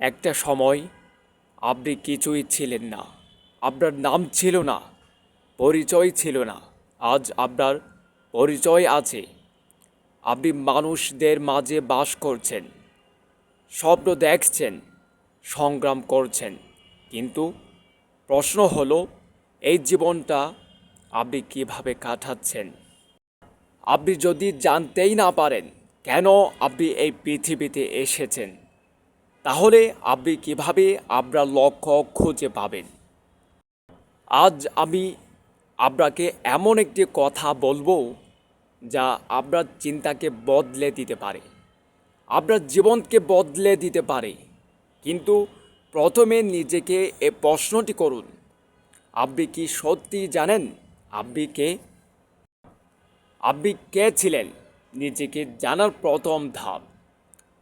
একটা সময় আপনি কিছুই ছিলেন না। আপনার নাম ছিল না, পরিচয় ছিল না। আজ আপনার পরিচয় আছে। আপনি মানুষদের মাঝে বাস করছেন, স্বপ্ন দেখছেন, সংগ্রাম করছেন। কিন্তু প্রশ্ন হলো, এই জীবনটা আপনি কীভাবে কাটাচ্ছেন? আপনি যদি জানতেই না পারেন, কেন আপনি এই পৃথিবীতে এসেছেন? তাহলে আপনি কীভাবে আপনার লক্ষ্য খুঁজে পাবেন? আজ আমি আপনাকে এমন একটি কথা বলব যা আপনার চিন্তাকে বদলে দিতে পারে। আপনার জীবনকে বদলে দিতে পারে। কিন্তু প্রথমে নিজেকে এ প্রশ্নটি করুন। আপনি কি সত্যি জানেন আপনি কে? আপনি কে ছিলেন? নিজেকে জানার প্রথম ধাপ।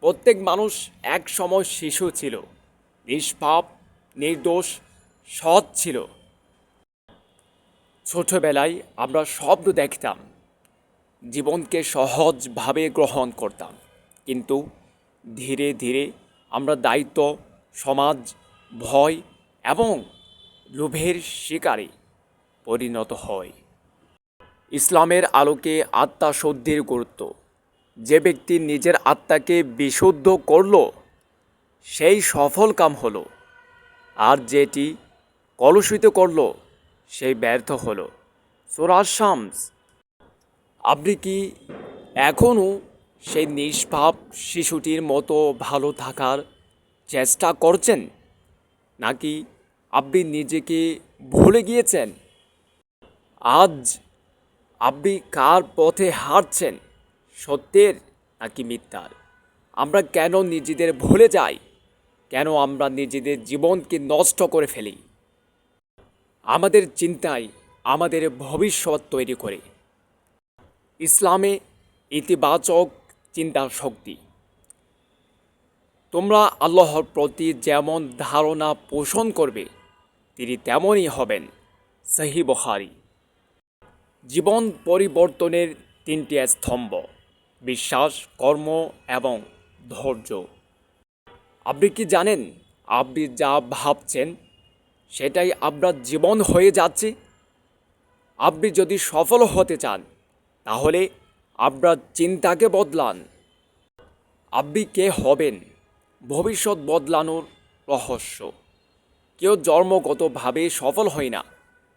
প্রত্যেক মানুষ এক সময় শিশু ছিল। নিষ্পাপ, নির্দোষ, সৎ ছিল। ছোটবেলায় আমরা স্বপ্ন দেখতাম, জীবনকে সহজভাবে গ্রহণ করতাম। কিন্তু ধীরে ধীরে আমরা দায়িত্ব, সমাজ, ভয় এবং লোভের শিকারে পরিণত হয় ইসলামের আলোকে আত্মা শুদ্ধির গুরুত্ব। যে ব্যক্তি নিজের আত্মাকে বিশুদ্ধ করল, সেই সফল কাম হলো। আর যেটি কলুষিত করল, সেই ব্যর্থ হলো। সোরাজ শামস আপনি কি এখনও সেই নিষ্পাপ শিশুটির মতো ভালো থাকার চেষ্টা করছেন? নাকি আপনি নিজেকে ভুলে গিয়েছেন? আজ আপনি কার পথে হাঁটছেন? সত্যের নাকি মিথ্যার? আমরা কেন নিজেদের ভুলে যাই? কেন আমরা নিজেদের জীবনকে নষ্ট করে ফেলি? আমাদের চিন্তায় আমাদের ভবিষ্যৎ তৈরি করে। ইসলামে ইতিবাচক চিন্তার শক্তি। তোমরা আল্লাহর প্রতি যেমন ধারণা পোষণ করবে, তিনি তেমনই হবেন, সহি বখারি। জীবন পরিবর্তনের তিনটি স্তম্ভ। বিশ্বাস, কর্ম এবং ধৈর্য। আপনি কি জানেন, আপনি যা ভাবছেন, সেটাই আপনার জীবন হয়ে যাচ্ছে? আপনি যদি সফল হতে চান, তাহলে আপনার চিন্তাকে বদলান। আপনি কে হবেন? ভবিষ্যৎ বদলানোর রহস্য। কেউ জন্মগতভাবে সফল হয় না।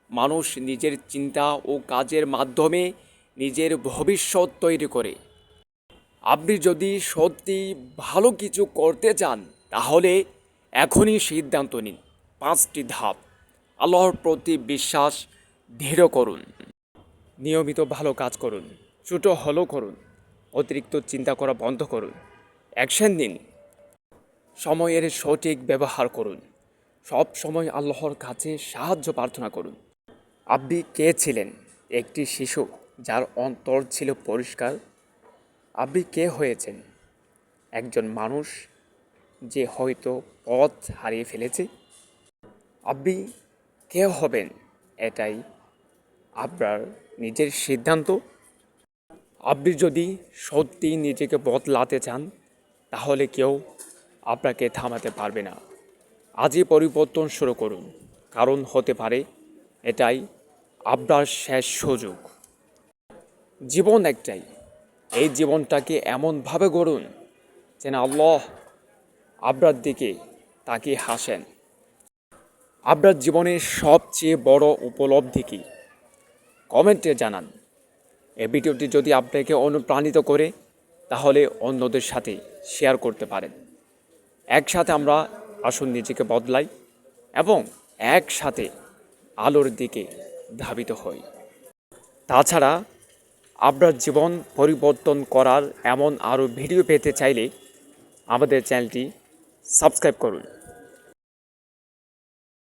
মানুষ নিজের চিন্তা ও কাজের মাধ্যমে নিজের ভবিষ্যৎ তৈরি করে। আপনি যদি সত্যি ভালো কিছু করতে চান, তাহলে এখনই সিদ্ধান্ত নিন। পাঁচটি ধাপ। আল্লাহর প্রতি বিশ্বাস দৃঢ় করুন। নিয়মিত ভালো কাজ করুন। ছোটো হলো করুন। অতিরিক্ত চিন্তা করা বন্ধ করুন। অ্যাকশন নিন। সময়ের সঠিক ব্যবহার করুন। সব সময় আল্লাহর কাছে সাহায্য প্রার্থনা করুন। আপনি কে ছিলেন? একটি শিশু যার অন্তর ছিল পরিষ্কার আপনি কে হয়েছেন? একজন মানুষ যে হয়তো পথ হারিয়ে ফেলেছে? আপনি কে হবেন? এটাই আপনার নিজের সিদ্ধান্ত। আপনি যদি সত্যি নিজেকে বদলাতে চান, তাহলে কেউ আপনাকে থামাতে পারবে না। আজই পরিবর্তন শুরু করুন। কারণ হতে পারে এটাই আপনার শেষ সুযোগ। জীবন একটাই। এই জীবনটাকে এমনভাবে গড়ুন যেন আল্লাহ আপনার দিকে তাকে হাসেন। আপনার জীবনের সবচেয়ে বড় উপলব্ধি কী? কমেন্টে জানান। এই ভিডিওটি যদি আপনাকে অনুপ্রাণিত করে, তাহলে অন্যদের সাথে শেয়ার করতে পারেন। একসাথে আমরা আসুন নিজেকে বদলাই এবং একসাথে আলোর দিকে ধাবিত হই। তাছাড়া আপনার জীবন পরিবর্তন করার এমন আরও ভিডিও পেতে চাইলে আমাদের চ্যানেলটি সাবস্ক্রাইব করুন।